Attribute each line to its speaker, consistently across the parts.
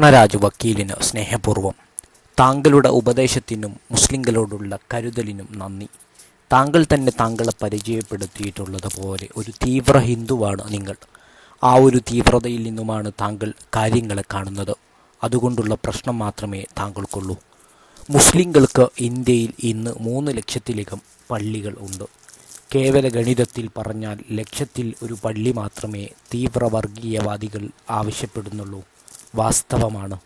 Speaker 1: കൃഷ്ണരാജ് വക്കീലിന് സ്നേഹപൂർവം താങ്കളുടെ ഉപദേശത്തിനും മുസ്ലിങ്ങളോടുള്ള കരുതലിനും നന്ദി. താങ്കൾ തന്നെ താങ്കളെ പരിചയപ്പെടുത്തിയിട്ടുള്ളത് പോലെ ഒരു തീവ്ര ഹിന്ദുവാണ് നിങ്ങൾ. ആ ഒരു തീവ്രതയിൽ നിന്നുമാണ് താങ്കൾ കാര്യങ്ങളെ കാണുന്നത്. അതുകൊണ്ടുള്ള പ്രശ്നം മാത്രമേ താങ്കൾക്കുള്ളൂ. മുസ്ലിങ്ങൾക്ക് ഇന്ത്യയിൽ ഇന്ന് മൂന്ന് ലക്ഷത്തിലധികം പള്ളികൾ ഉണ്ട്. കേവല ഗണിതത്തിൽ പറഞ്ഞാൽ ലക്ഷത്തിൽ ഒരു പള്ളി മാത്രമേ തീവ്രവർഗീയവാദികൾ ആവശ്യപ്പെടുന്നുള്ളൂ. വാസ്തവമാണ്.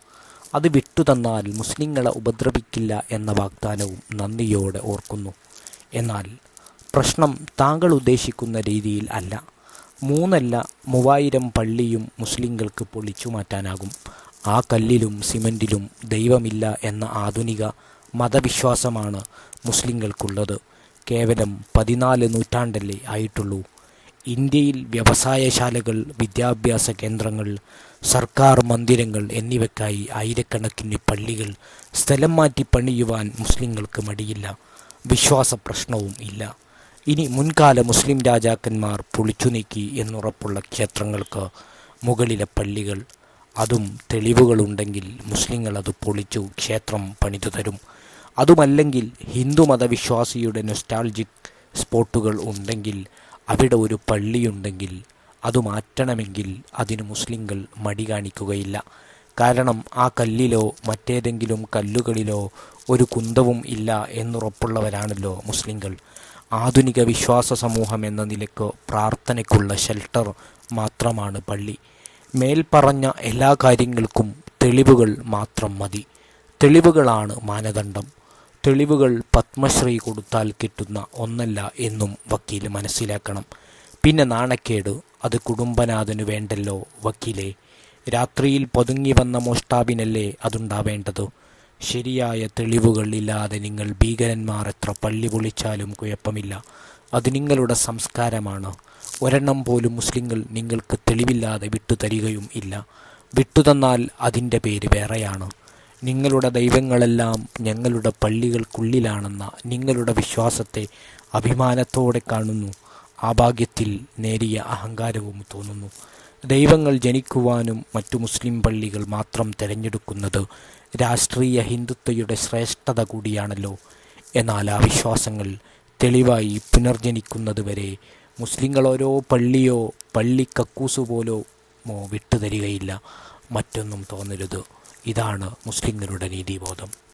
Speaker 1: അത് വിട്ടുതന്നാൽ മുസ്ലിങ്ങളെ ഉപദ്രവിക്കില്ല എന്ന വാഗ്ദാനവും നന്ദിയോടെ ഓർക്കുന്നു. എന്നാൽ പ്രശ്നം താങ്കൾ ഉദ്ദേശിക്കുന്ന രീതിയിൽ അല്ല. മൂന്നല്ല മൂവായിരം പള്ളിയും മുസ്ലിങ്ങൾക്ക് പൊളിച്ചു മാറ്റാനാകും. ആ കല്ലിലും സിമന്റിലും ദൈവമില്ല എന്ന ആധുനിക മതവിശ്വാസമാണ് മുസ്ലിങ്ങൾക്കുള്ളത്. കേവലം പതിനാല് നൂറ്റാണ്ടല്ലേ ആയിട്ടുള്ളൂ. ഇന്ത്യയിൽ വ്യവസായശാലകൾ വിദ്യാഭ്യാസ കേന്ദ്രങ്ങൾ സർക്കാർ മന്ദിരങ്ങൾ എന്നിവയ്ക്കായി ആയിരക്കണക്കിന് പള്ളികൾ സ്ഥലം മാറ്റി പണിയുവാൻ മുസ്ലിങ്ങൾക്ക് മടിയില്ല വിശ്വാസ പ്രശ്നവും ഇല്ല. ഇനി മുൻകാല മുസ്ലിം രാജാക്കന്മാർ പൊളിച്ചു നീക്കി എന്നുറപ്പുള്ള ക്ഷേത്രങ്ങൾക്ക് മുകളിലെ പള്ളികൾ. അതും തെളിവുകളുണ്ടെങ്കിൽ മുസ്ലിങ്ങൾ അത് പൊളിച്ചു ക്ഷേത്രം പണിതു തരും അതുമല്ലെങ്കിൽ ഹിന്ദു മതവിശ്വാസിയുടെ നൊസ്റ്റാൾജിക് സ്പോട്ടുകൾ ഉണ്ടെങ്കിൽ അവിടെ ഒരു പള്ളിയുണ്ടെങ്കിൽ അത് മാറ്റണമെങ്കിൽ അതിന് മുസ്ലിങ്ങൾ മടി കാണിക്കുകയില്ല. കാരണം ആ കല്ലിലോ മറ്റേതെങ്കിലും കല്ലുകളിലോ ഒരു കുന്തവും ഇല്ല എന്നുറപ്പുള്ളവരാണല്ലോ മുസ്ലിങ്ങൾ ആധുനിക വിശ്വാസ സമൂഹം എന്ന നിലയ്ക്ക് പ്രാർത്ഥനയ്ക്കുള്ള ഷെൽട്ടർ മാത്രമാണ് പള്ളി. മേൽപ്പറഞ്ഞ എല്ലാ കാര്യങ്ങൾക്കും തെളിവുകൾ മാത്രം മതി. തെളിവുകളാണ് മാനദണ്ഡം. തെളിവുകൾ പത്മശ്രീ കൊടുത്താൽ കിട്ടുന്ന ഒന്നല്ല എന്നും വക്കീൽ മനസ്സിലാക്കണം. പിന്നെ നാണക്കേട് അത് കുടുംബനാഥന് വേണ്ടല്ലോ വക്കീലെ. രാത്രിയിൽ പൊതുങ്ങി വന്ന മോഷ്ടാവിനല്ലേ അതുണ്ടാവേണ്ടത്? ശരിയായ തെളിവുകൾ ഇല്ലാതെ നിങ്ങൾ ഭീകരന്മാർ എത്ര പള്ളി പൊളിച്ചാലും കുഴപ്പമില്ല. അത് നിങ്ങളുടെ സംസ്കാരമാണ്. ഒരെണ്ണം പോലും മുസ്ലിങ്ങൾ നിങ്ങൾക്ക് തെളിവില്ലാതെ വിട്ടുതരികയും ഇല്ല. വിട്ടുതന്നാൽ അതിന്റെ പേര് വേറെയാണ്. നിങ്ങളുടെ ദൈവങ്ങളെല്ലാം ഞങ്ങളുടെ പള്ളികൾക്കുള്ളിലാണെന്ന നിങ്ങളുടെ വിശ്വാസത്തെ അഭിമാനത്തോടെ കാണുന്നു. ആ ഭാഗ്യത്തിൽ നേരിയ അഹങ്കാരവും തോന്നുന്നു. ദൈവങ്ങൾ ജനിക്കുവാനും മറ്റു മുസ്ലിം പള്ളികൾ മാത്രം തിരഞ്ഞെടുക്കുന്നത് രാഷ്ട്രീയ ഹിന്ദുത്വയുടെ ശ്രേഷ്ഠത കൂടിയാണല്ലോ. എന്നാൽ ആ വിശ്വാസങ്ങൾ തെളിവായി പുനർജനിക്കുന്നതുവരെ മുസ്ലിങ്ങൾ ഓരോ പള്ളിയോ പള്ളി കക്കൂസ് പോലോ മോ വിട്ടുതരികയില്ല. മറ്റൊന്നും തോന്നരുത്. ഇതാണ് മുസ്ലിങ്ങളുടെ നീതിബോധം.